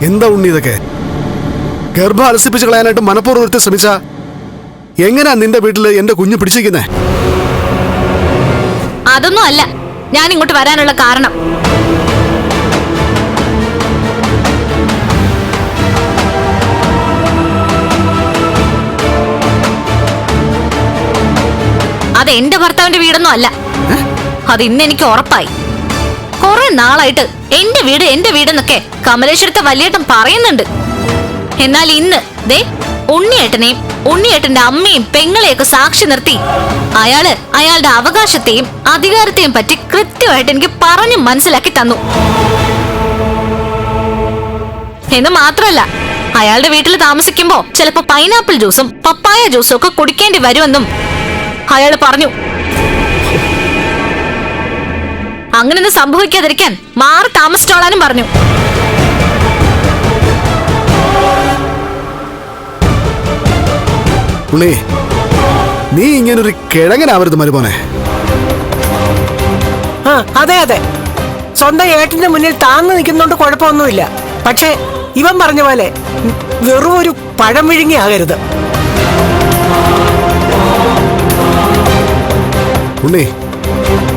എന്താ ഉണ്ണി ഇതൊക്കെ? ഗർഭം അലസിപ്പിച്ച് കളയാനായിട്ട് മനഃപൂർവം ഒരുത്തി ശ്രമിച്ച എങ്ങനെയാ നിന്റെ വീട്ടിൽ എന്റെ കുഞ്ഞു പിടിച്ചിരിക്കുന്നേ? അതൊന്നും അല്ല. ഞാൻ ഇങ്ങോട്ട് വരാനുള്ള കാരണം. അത് എന്റെ ഭർത്താവിന്റെ വീടൊന്നും അല്ല. അത് ഇന്ന് എനിക്ക് ഉറപ്പായി. കുറെ നാളായിട്ട് എന്റെ വീട് എന്റെ വീടെന്നൊക്കെ കമലേശ്വരത്തെ വലിയേട്ടൻ പറയുന്നുണ്ട്. എന്നാൽ ഇന്ന് ദേ ഉണ്ണിയേട്ടനെയും ഉണ്ണിയേട്ടന്റെ അമ്മയും പെങ്ങളെയൊക്കെ സാക്ഷി നിർത്തി. അയാൾ അയാളുടെ അവകാശത്തെയും അധികാരത്തെയും പറ്റി കൃത്യമായിട്ട് എനിക്ക് പറഞ്ഞു മനസ്സിലാക്കി തന്നു. എന്ന് മാത്രമല്ല അയാളുടെ വീട്ടിൽ താമസിക്കുമ്പോ ചിലപ്പോ പൈനാപ്പിൾ ജ്യൂസും പപ്പായ ജ്യൂസും ഒക്കെ കുടിക്കേണ്ടി വരുമെന്നും അയാൾ പറഞ്ഞു. അങ്ങനൊന്നും സംഭവിക്കാതിരിക്കാൻ മാറി താമസിച്ചോളാനും പറഞ്ഞു. ഉണ്ണി നീ ഇങ്ങനൊരു കിഴങ്ങനാവരുത് മരുമോനെ. ആ അതെ അതെ. സ്വന്തം ഏട്ടന്റെ മുന്നിൽ താന്നു നിൽക്കുന്നോണ്ട് കുഴപ്പമൊന്നുമില്ല. പക്ഷേ ഇവൻ പറഞ്ഞ പോലെ വെറും ഒരു പഴം വിഴുങ്ങി ആകരുത്. ഉണ്ണി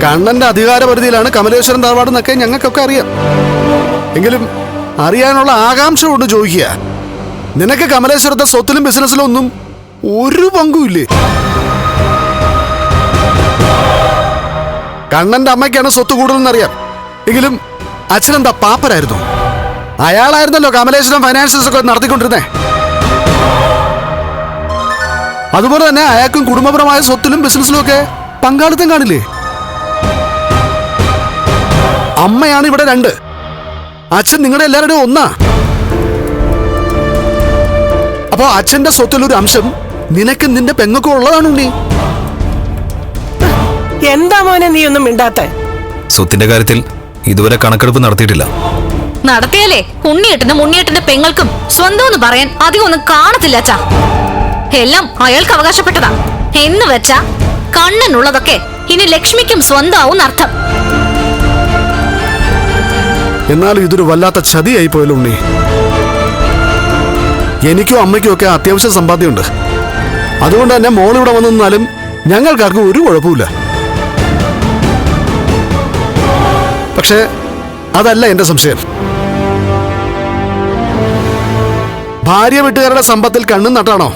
കണ്ണന്റെ അധികാരപരിധിയിലാണ് കമലേശ്വരൻ തറവാട് എന്നൊക്കെ ഞങ്ങൾക്കൊക്കെ അറിയാം. എങ്കിലും അറിയാനുള്ള ആകാംക്ഷ കൊണ്ട് ചോദിക്കുക നിനക്ക് കമലേശ്വരത്തെ സ്വത്തിലും ബിസിനസ്സിലും ഒന്നും ഒരു പങ്കുമില്ലേ കണ്ണന്റെ അമ്മയ്ക്കാണ് സ്വത്ത് കൂടുതലെന്നറിയാം. എങ്കിലും അച്ഛനെന്താ പാപ്പരായിരുന്നു? അയാളായിരുന്നല്ലോ കമലേശ്വരം ഫൈനാൻഷ്യൽസ് ഒക്കെ നടത്തിക്കൊണ്ടിരുന്നേ. അതുപോലെ തന്നെ അയാൾക്കും കുടുംബപരമായ സ്വത്തിലും ബിസിനസ്സിലും ഒക്കെ പങ്കാളിത്തം കാണില്ലേ? അമ്മയാണ് ഇവിടെ രണ്ട്. അച്ഛൻ നിങ്ങളുടെ എല്ലാവരുടെയും ഒന്നാ. അപ്പോ അച്ഛന്റെ സ്വത്തിൽ ഒരു അംശം നിനക്ക് നിന്റെ പെങ്ങൾക്കും ഉള്ളതാണ് ഉണ്ണി. എന്താ മോനെ നീ ഒന്നും മിണ്ടാത്ത? സ്വത്തിന്റെ കാര്യത്തിൽ ഇതുവരെ കണക്കെടുപ്പ് നടത്തിയിട്ടില്ല. നടത്തിയാലേ ഉണ്ണിയേട്ടനും ഉണ്ണിയേട്ടന്റെ പെങ്ങൾക്കും സ്വന്തം എന്ന് പറയാൻ അധികം ഒന്നും കാണത്തില്ല അച്ഛാ. എല്ലാം അയാൾക്ക് അവകാശപ്പെട്ടതാ. എന്ന് വെച്ചാ കണ്ണനുള്ളതൊക്കെ ഇനി ലക്ഷ്മിക്കും സ്വന്തമാവും അർത്ഥം എന്നാലും ഇതൊരു വല്ലാത്ത ചതിയായി പോയല്ലോ ഉണ്ണി. എനിക്കും അമ്മയ്ക്കും ഒക്കെ അത്യാവശ്യ സമ്പാദ്യമുണ്ട്. അതുകൊണ്ട് തന്നെ മോൾ ഇവിടെ വന്നു നിന്നാലും ഞങ്ങൾക്കാർക്കും ഒരു കുഴപ്പമില്ല പക്ഷേ അതല്ല എന്റെ സംശയം. ഭാര്യ വീട്ടുകാരുടെ സമ്പത്തിൽ കണ്ണും നട്ടാണോ?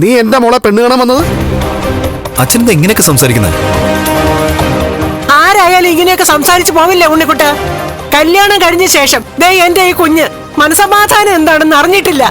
നീ എന്റെ മോളെ പെണ്ണ് കാണാൻ വന്നത്? അച്ഛനെന്താ ഇങ്ങനെയൊക്കെ സംസാരിക്കുന്നത് ആരായാലും ഇങ്ങനെയൊക്കെ സംസാരിച്ചു പോവില്ലേ ഉണ്ണിക്കുട്ട കല്യാണം കഴിഞ്ഞ ശേഷം ദേ എന്റെ ഈ കുഞ്ഞ് മനസമാധാനം എന്താണെന്ന് അറിഞ്ഞിട്ടില്ല.